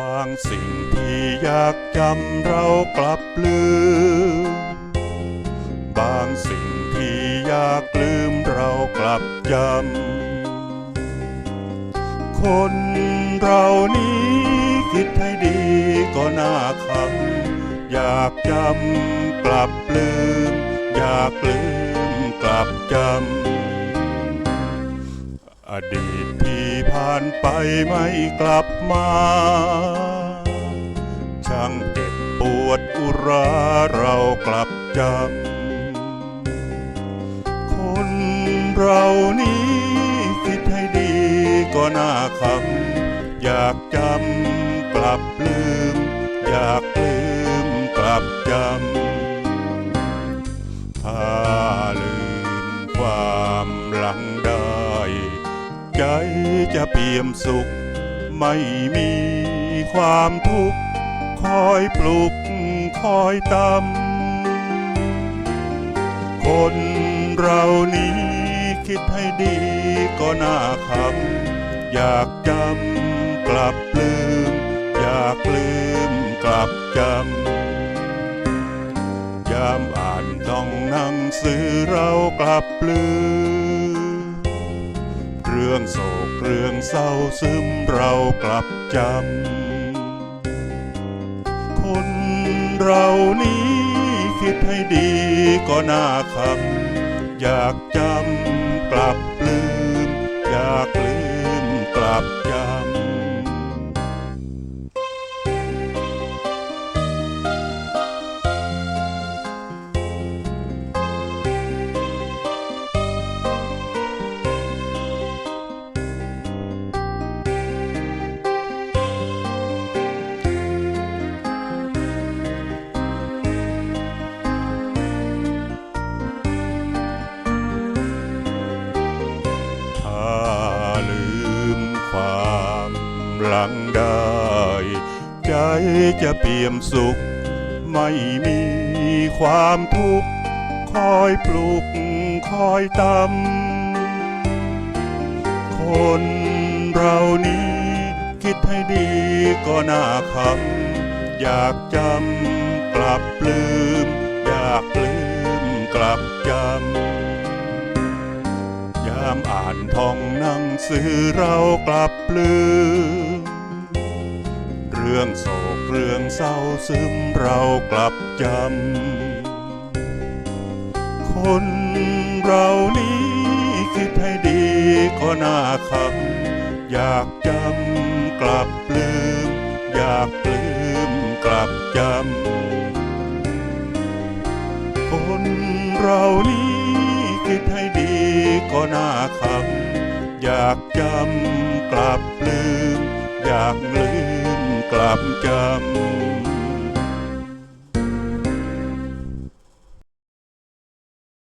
บางสิ่งที่อยากจำเรากลับลืม บางสิ่งที่อยากลืมเรากลับจำ คนเรานี้คิดให้ดีก็น่าคำอยากจำกลับลืม อยากลืมกลับจำ อดีตที่านไปไม่กลับมา ช่างเจ็บปวดอุราเรากลับจำ คนเรานี้คิดให้ดีก็น่าคำ อยากจำกลับลืม อยากลืมกลับจำถ้าลืมความหลัง ใจจะเปี่ยมสุข ไม่มีความทุกข์ คอยปลุกคอยตำคนเรานี้คิดให้ดีก็น่าคำอยากจำกลับลืม อยากลืมกลับจำยามอ่านต้องหนังสือเรากลับลืม เรื่องโศกเรื่องเศร้าซึมเรากลับจำ คนเรานี้คิดให้ดีก็น่าคำอยากจำกลับลืม อยากลืม หลังได้ ใจจะเปี่ยมสุข ไม่มีความทุกข์ คอยปลุกคอยตำคนเรานี้คิดให้ดีก็น่าคำอยากจำกลับลืม อยากลืมกลับจำยามอ่านท่องหนังสือเรากลับลืม รื่องโศกเรื่องเศร้าซึมเรากลับจำ คนเรานี้คิดให้ดีก็น่าคำอยากจำกลับลืม อยากลืมกลับจำ คนเรานี้คิดให้ดีก็น่าคำอยากจำกลับลืม อยากลืม กลับจำ